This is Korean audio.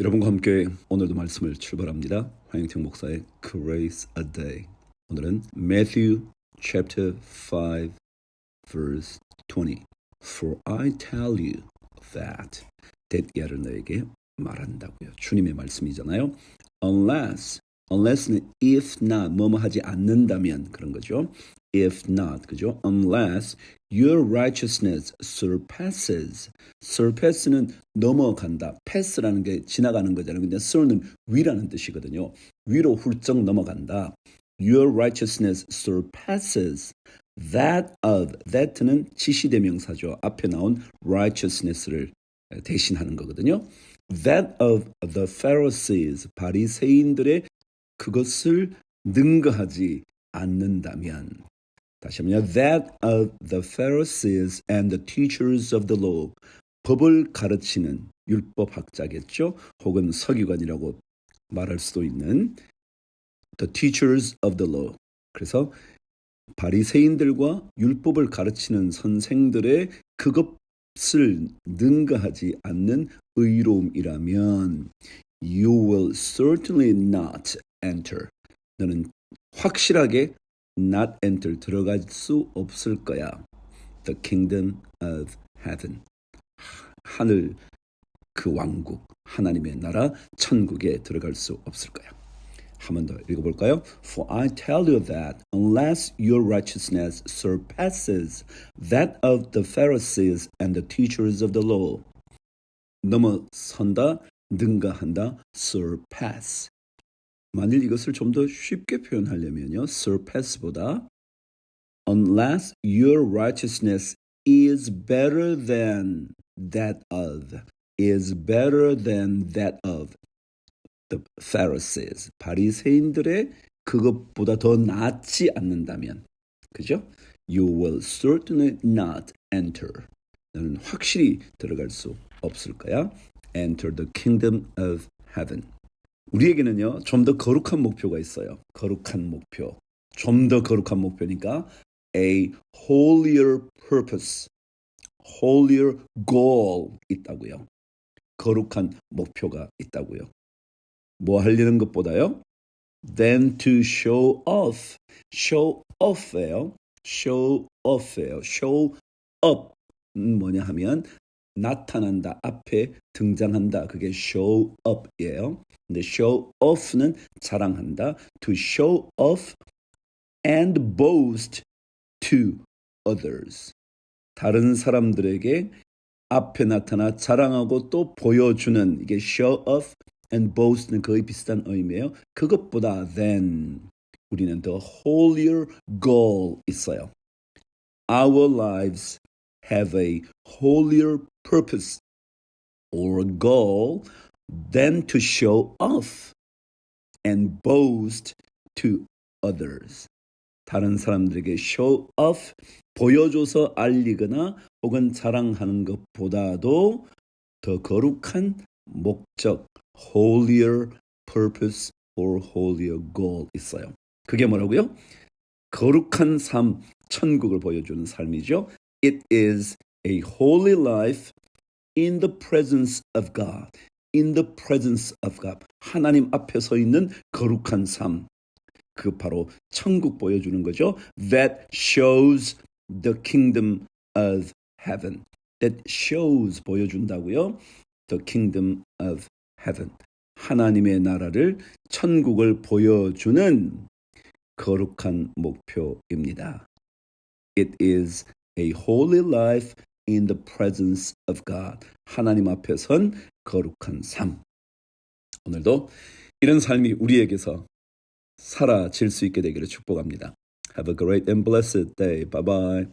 여러분과 함께 오늘도 말씀을 출발합니다. 황영택 목사의 Grace a Day. 오늘은 Matthew chapter 5 verse 20. For I tell you that that 야를 너에게 말한다고요. 주님의 말씀이잖아요. Unless unless는 if not 뭐뭐 하지 않는다면 그런 거죠. If not 그죠? Unless your righteousness surpasses surpass는 넘어간다. pass라는 게 지나가는 거잖아요. 근데 sur는 위라는 뜻이거든요. 위로 훌쩍 넘어간다. Your righteousness surpasses that of that는 지시대명사죠. 앞에 나온 righteousness를 대신하는 거거든요. That of the Pharisees 바리새인들의 그것을 능가하지 않는다면 다시 한번요. That of the Pharisees and the teachers of the law 법을 가르치는 율법학자겠죠. 혹은 서기관이라고 말할 수도 있는 the teachers of the law. 그래서 바리새인들과 율법을 가르치는 선생들의 그것을 능가하지 않는 의로움이라면 you will certainly not enter. 너는 확실하게 not enter 들어갈 수 없을 거야. The kingdom of heaven. 하늘 그 왕국 하나님의 나라 천국에 들어갈 수 없을 거야. 한 번 더 읽어볼까요? For I tell you that unless your righteousness surpasses that of the Pharisees and the teachers of the law, 넘어선다, 능가한다, surpass. 만일 이것을 좀 더 쉽게 표현하려면요, surpass보다 unless your righteousness is better than that of, is better than that of the Pharisees, 바리새인들의 그것보다 더 낫지 않는다면, 그죠? You will certainly not enter. 너는 확실히 들어갈 수 없을 거야. Enter the kingdom of heaven. 우리에게는요, 좀 더 거룩한 목표가 있어요. 거룩한 목표. 좀 더 거룩한 목표니까 a holier purpose, holier goal 있다고요. 거룩한 목표가 있다고요. 뭐 하려는 것보다요? than to show off. show off예요. show off예요. show up 은 뭐냐 하면 나타난다, 앞에 등장한다. 그게 show up이에요. 근데 show off는 자랑한다. to show off and boast to others. 다른 사람들에게 앞에 나타나 자랑하고 또 보여주는 이게 show off and boast는 거의 비슷한 의미예요. 그것보다 than 우리는 the holier goal 있어요. Our lives have a holier purpose or goal than to show off and boast to others. 다른 사람들에게 show off, 보여줘서 알리거나 혹은 자랑하는 것보다도 더 거룩한 목적, holier purpose or holier goal 있어요. 그게 뭐라고요? 거룩한 삶, 천국을 보여주는 삶이죠. It is a holy life in the presence of God. In the presence of God. 하나님 앞에 서 있는 거룩한 삶. 그 바로 천국 보여주는 거죠. That shows the kingdom of heaven. That shows 보여준다고요. The kingdom of heaven. 하나님의 나라를 천국을 보여주는 거룩한 목표입니다. It is a holy life in the presence of God. 하나님 앞에 선 거룩한 삶. 오늘도 이런 삶이 우리에게서 사라질 수 있게 되기를 축복합니다. Have a great and blessed day. Bye bye.